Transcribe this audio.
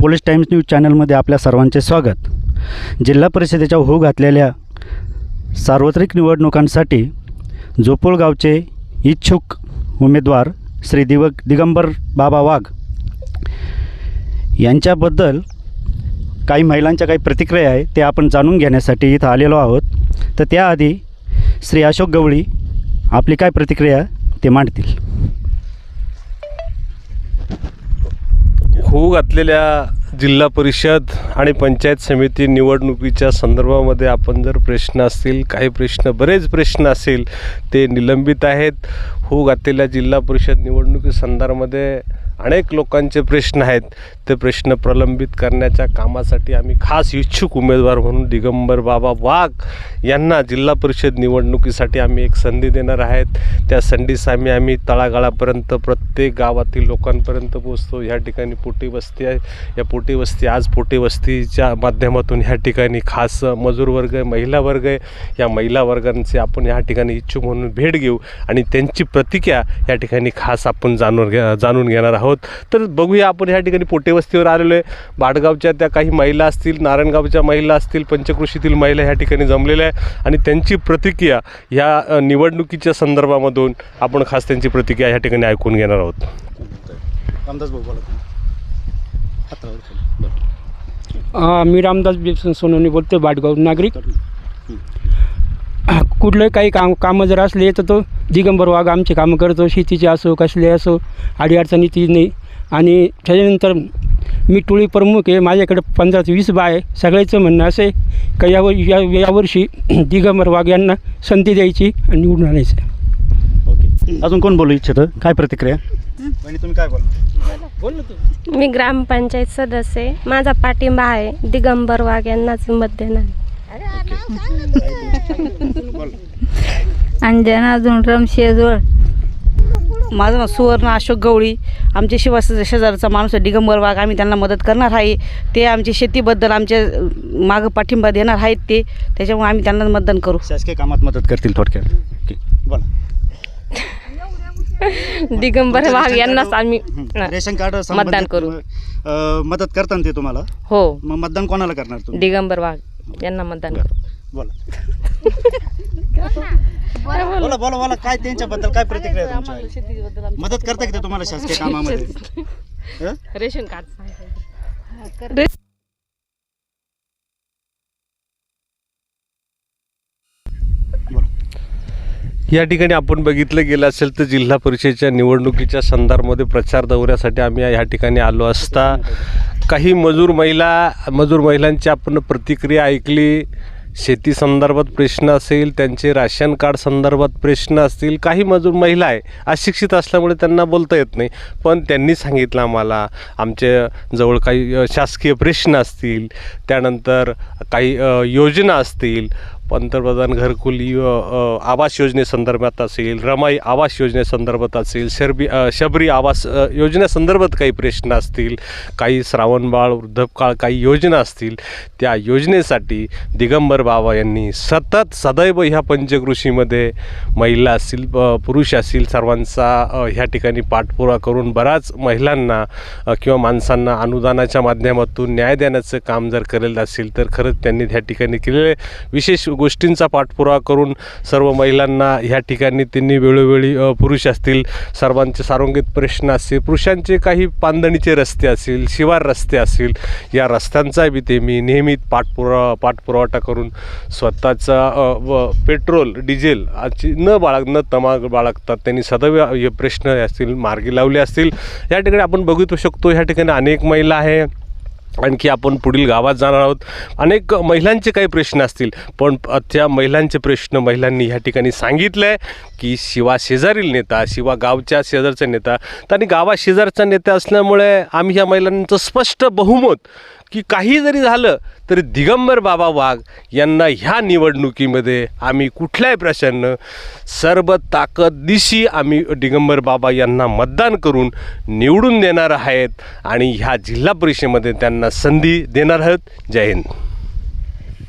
Police times news चॅनलमध्ये आपल्या सर्वांचे स्वागत. जिल्हा परिषदेच्या होऊ घातलेल्या सार्वत्रिक निवडणुकांसाठी जोपूळ गावचे इच्छुक उमेदवार श्री दिव दिगंबर बाबा वाघ यांच्याबद्दल काही महिलांच्या काही प्रतिक्रिया आहे ते आपण जाणून घेण्यासाठी इथं आलेलो आहोत. तर त्याआधी श्री अशोक गवळी आपली काय प्रतिक्रिया ते मांडतील. होऊ घातलेल्या जिल्हा परिषद आणि पंचायत समिती निवडणुकीच्या संदर्भामध्ये आपण जर प्रश्न असतील काही प्रश्न बरेच प्रश्न असतील ते निलंबित आहेत. होऊ घातलेल्या जिल्हा परिषद निवडणुकी संदर्भामध्ये अनेक लोकांचे प्रश्न आहेत. ते प्रश्न प्रलंबित करण्याच्या कामासाठी आम्ही खास इच्छुक उमेदवार म्हणून दिगंबर बाबा वाघ यांना जिल्हा परिषद निवडणुकीसाठी आम्ही एक संधी देणार आहेत. त्या संधीस आम्ही आम्ही तळागाळापर्यंत प्रत्येक गावातील लोकांपर्यंत पोचतो ह्या ठिकाणी पोटी वस्ती आहे. या पोटी वस्ती आज पोटी वस्तीच्या माध्यमातून ह्या ठिकाणी खास मजूर वर्ग आहे महिला वर्ग आहे. या महिला वर्गांचे आपण ह्या ठिकाणी इच्छुक म्हणून भेट घेऊ आणि त्यांची प्रतिक्रिया या ठिकाणी खास आपण जाणून घ्या जाणून घेणार आहोत. तर बघूया आपण ह्या ठिकाणी पोटे वस्तीवर आलेलो आहे. बाडगावच्या त्या काही महिला असतील नारायणगावच्या महिला असतील पंचकृषीतील महिला ह्या ठिकाणी जमलेल्या आहे आणि त्यांची प्रतिक्रिया ह्या निवडणुकीच्या संदर्भामधून आपण खास त्यांची प्रतिक्रिया ह्या ठिकाणी ऐकून घेणार आहोत. रामदास भाऊ बोला मी रामदास बिपसन सोनवणे बोलतो बाटगाव नागरिक. कुठलंही काही काम कामं जर असले तर तो दिगंबर वाघ आमचे कामं करतो. शेतीचे असो कसले असो अडीअडचणी ती नाही. आणि त्याच्यानंतर मी टोळी प्रमुख आहे. माझ्याकडे पंधरा ते वीस बाय आहे. सगळ्याचं म्हणणं असं आहे का यावर या यावर्षी दिगंबर वाघ यांना संधी द्यायची आणि निवडून आणायचं. ओके. अजून कोण बोलू इच्छितं? काय प्रतिक्रिया? तुम्ही काय बोला मी ग्रामपंचायत सदस्य आहे. माझा पाठिंबा आहे दिगंबर वाघ यांनाच मत देणार. अंजना धुंडरम शेजवळ. माझं नाव सुवर्ण अशोक गवळी. आमचे शिवास शेजारचा माणूस आहे दिगंबर वाघ. आम्ही त्यांना मदत करणार आहे. ते आमची शेतीबद्दल आमच्या मागं पाठिंबा देणार आहेत ते. त्याच्यामुळे आम्ही त्यांना मतदान करू. शासकीय कामात मदत करतील थोडक्यात. बोला. दिगंबर वाघ यांनाच आम्ही. रेशन कार्ड मतदान करू. मदत करतात ते तुम्हाला? हो. मग मतदान कोणाला करणार दिगंबर वाघ यांना मतदान करू. बोला. बोला. बोला बोला काय त्यांच्याबद्दल काय प्रतिक्रिया आहे तुमची आहे? मदत करता की ते तुम्हाला शासकीय कामामध्ये? हं? Ration card. या ठिकाणी आपण बघितलं गेलं असेल तर जिल्हा परिषदेच्या निवडणुकीच्या संदर्भामध्ये प्रचार दौऱ्यासाठी आम्ही या ठिकाणी आलो असता. काही मजूर महिला मजूर महिलांची आपण प्रतिक्रिया ऐकली. शेती संदर्भात प्रश्न असेल त्यांचे राशन कार्ड संदर्भात प्रश्न असतील काही मजूर महिला आहे अशिक्षित असल्यामुळे त्यांना बोलता येत नाही. पण त्यांनी सांगितलं आम्हाला आमच्या जवळ काही शासकीय प्रश्न असतील त्यानंतर काही योजना असतील पंतप्रधान घरकुल आवास योजनेसंदर्भात असेल रमाई आवास योजनेसंदर्भात असेल शरबी शबरी आवास योजनेसंदर्भात काही प्रश्न असतील काही श्रावणबाळ वृद्धकाळ काही योजना असतील त्या योजनेसाठी दिगंबर बाबा यांनी सतत सदैव ह्या पंचकृषीमध्ये महिला असतील पुरुष असतील सर्वांचा ह्या ठिकाणी पाठपुरा करून बऱ्याच महिलांना किंवा माणसांना अनुदानाच्या माध्यमातून न्याय देण्याचं काम जर केलेलं असेल तर खरंच त्यांनी ह्या ठिकाणी केलेले विशेष गोष्टींचा पाठपुरावा करून सर्व महिलांना ह्या ठिकाणी त्यांनी वेळोवेळी पुरुष असतील सर्वांचे सारंगीत प्रश्न असतील पुरुषांचे काही पांदणीचे रस्ते असतील शिवार रस्ते असतील या रस्त्यांचा बी ते मी नेहमी पाठपुरा पाठपुरवठा करून स्वतःचा व पेट्रोल डिझेल आजची न बाळग न तमाग बाळगतात. त्यांनी सदैव हे प्रश्न असतील मार्गी लावले असतील. या ठिकाणी आपण बघू शकतो ह्या ठिकाणी अनेक महिला आहे. आणखी आपण पुढील गावात जाणार आहोत. अनेक महिलांचे काही प्रश्न असतील पण त्या महिलांचे प्रश्न महिलांनी ह्या ठिकाणी सांगितलं आहे की शिवा शेजारील नेता शिवा गावच्या शेजारचा नेता. आणि गावा शेजारचा नेता असल्यामुळे आम्ही ह्या महिलांचं स्पष्ट बहुमत की काही जरी झालं तरी दिगंबर बाबा वाघ यांना ह्या निवडणुकीमध्ये आम्ही कुठल्याही प्रश्न सर्व ताकदीशी आम्ही दिगंबर बाबा यांना मतदान करून निवडून देणार आहेत आणि ह्या जिल्हा परिषदेमध्ये त्यांना संधी देणार आहोत. जय हिंद.